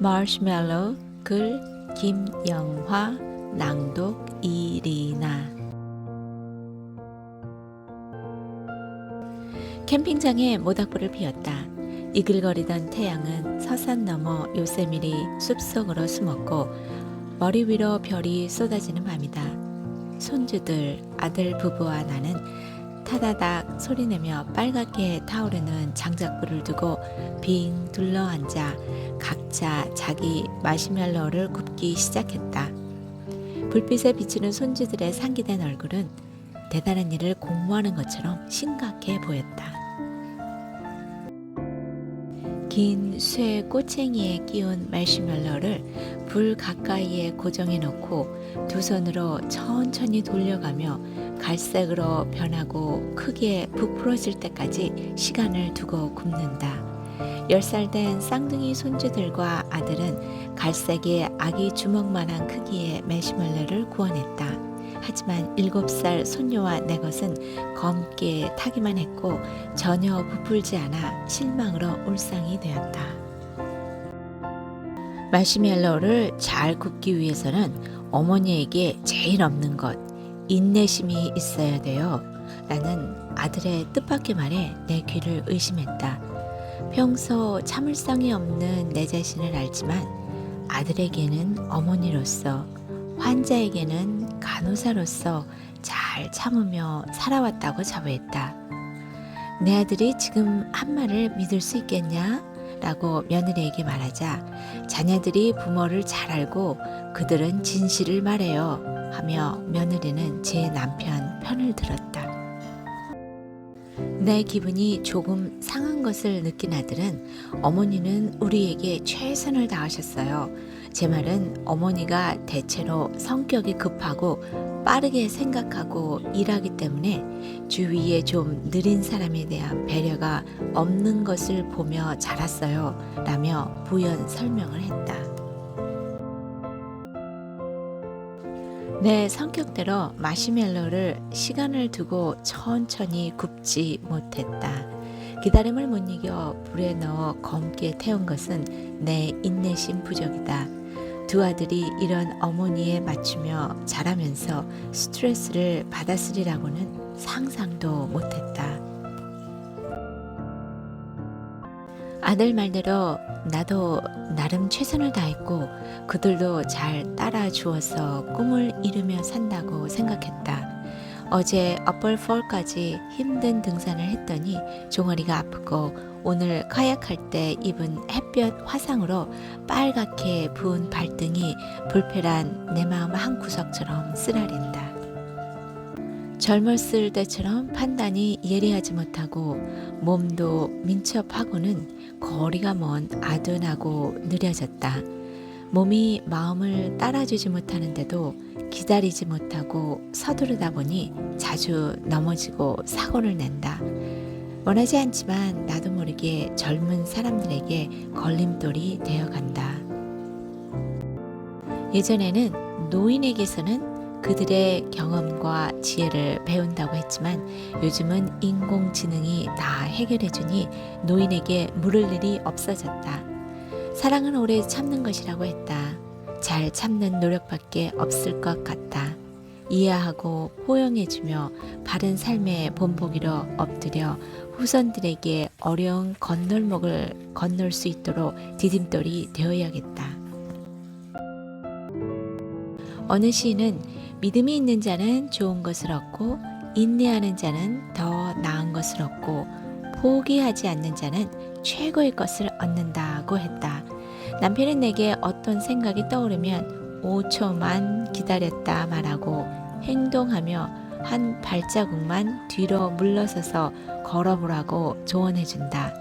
마시멜로 글 김영화 낭독 이리나 캠핑장에 모닥불을 피웠다. 이글거리던 태양은 서산 너머 요세미리 숲속으로 숨었고 머리 위로 별이 쏟아지는 밤이다. 손주들 아들 부부와 나는 타다닥 소리내며 빨갛게 타오르는 장작불을 두고 빙 둘러앉아 각자 자기 마시멜로를 굽기 시작했다. 불빛에 비치는 손주들의 상기된 얼굴은 대단한 일을 공모하는 것처럼 심각해 보였다. 긴 쇠 꼬챙이에 끼운 마시멜로를 불 가까이에 고정해 놓고 두 손으로 천천히 돌려가며 갈색으로 변하고 크게 부풀어질 때까지 시간을 두고 굽는다. 열살된 쌍둥이 손주들과 아들은 갈색의 아기 주먹만한 크기의 매시멜로를 구워냈다. 하지만 일곱 살 손녀와 내 것은 검게 타기만 했고 전혀 부풀지 않아 실망으로 울상이 되었다. 마시멜로를 잘 굽기 위해서는 어머니에게 제일 없는 것, 인내심이 있어야 돼요. 나는 아들의 뜻밖의 말에 내 귀를 의심했다. 평소 참을성이 없는 내 자신을 알지만 아들에게는 어머니로서 환자에게는 간호사로서 잘 참으며 살아왔다고 자부했다. 내 아들이 지금 한 말을 믿을 수 있겠냐? 라고 며느리에게 말하자 자녀들이 부모를 잘 알고 그들은 진실을 말해요 하며 며느리는 제 남편 편을 들었다. 내 기분이 조금 상한 것을 느낀 아들은 어머니는 우리에게 최선을 다하셨어요. 제 말은 어머니가 대체로 성격이 급하고 빠르게 생각하고 일하기 때문에 주위에 좀 느린 사람에 대한 배려가 없는 것을 보며 자랐어요. 라며 부연 설명을 했다. 내 성격대로 마시멜로를 시간을 두고 천천히 굽지 못했다. 기다림을 못 이겨 불에 넣어 검게 태운 것은 내 인내심 부족이다. 두 아들이 이런 어머니에 맞추며 자라면서 스트레스를 받았으리라고는 상상도 못했다. 아들 말대로 나도 나름 최선을 다했고 그들도 잘 따라 주어서 꿈을 이루며 산다고 생각했다. 어제 어벌폴까지 힘든 등산을 했더니 종아리가 아프고 오늘 카약할 때 입은 햇볕 화상으로 빨갛게 부은 발등이 불편한 내 마음 한 구석처럼 쓰라린다. 젊었을 때처럼 판단이 예리하지 못하고 몸도 민첩하고는 거리가 먼 아둔하고 느려졌다. 몸이 마음을 따라주지 못하는데도 기다리지 못하고 서두르다 보니 자주 넘어지고 사고를 낸다. 원하지 않지만 나도 모르게 젊은 사람들에게 걸림돌이 되어 간다. 예전에는 노인에게서는 그들의 경험과 지혜를 배운다고 했지만 요즘은 인공지능이 다 해결해주니 노인에게 물을 일이 없어졌다. 사랑은 오래 참는 것이라고 했다. 잘 참는 노력밖에 없을 것 같다. 이해하고 포용해주며 바른 삶의 본보기로 엎드려 후손들에게 어려운 건널목을 건널 수 있도록 디딤돌이 되어야겠다. 어느 시인은 믿음이 있는 자는 좋은 것을 얻고 인내하는 자는 더 나은 것을 얻고 포기하지 않는 자는 최고의 것을 얻는다고 했다. 남편은 내게 어떤 생각이 떠오르면 5초만 기다렸다 말하고 행동하며 한 발자국만 뒤로 물러서서 걸어보라고 조언해준다.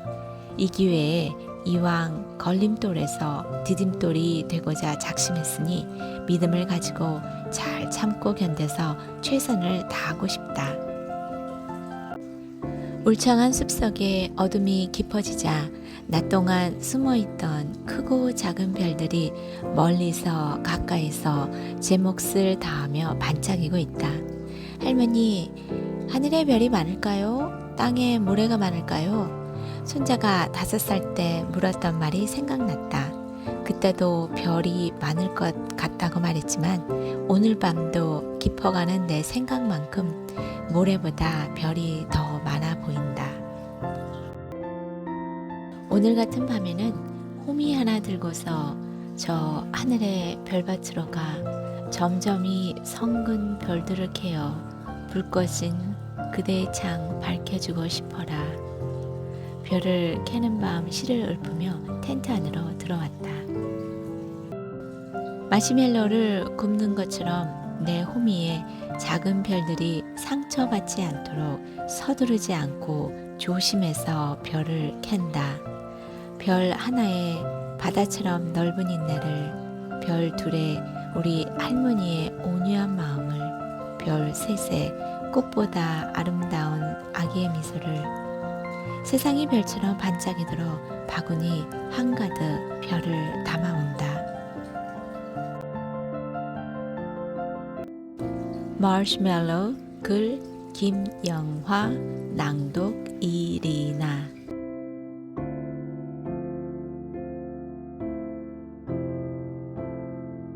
이 기회에 이왕 걸림돌에서 디딤돌이 되고자 작심했으니 믿음을 가지고 잘 참고 견뎌서 최선을 다하고 싶다. 울창한 숲속에 어둠이 깊어지자 낮 동안 숨어 있던 크고 작은 별들이 멀리서 가까이서 제 몫을 다하며 반짝이고 있다. 할머니, 하늘에 별이 많을까요? 땅에 모래가 많을까요? 손자가 다섯 살 때 물었던 말이 생각났다. 그때도 별이 많을 것 같다고 말했지만 오늘 밤도 깊어가는 내 생각만큼 모레보다 별이 더 많아 보인다. 오늘 같은 밤에는 호미 하나 들고서 저 하늘의 별밭으로 가 점점이 성근 별들을 캐어 불 꺼진 그대의 창 밝혀주고 싶어라. 별을 캐는 밤 실을 읊으며 텐트 안으로 들어왔다. 마시멜로를 굽는 것처럼 내 호미에 작은 별들이 상처받지 않도록 서두르지 않고 조심해서 별을 캔다. 별 하나에 바다처럼 넓은 인내를, 별 둘에 우리 할머니의 온유한 마음을, 별 셋에 꽃보다 아름다운 아기의 미소를, 세상이 별처럼 반짝이도록 바구니 한가득 별을 담아온다. 마시멜로 글 김영화 낭독 이리나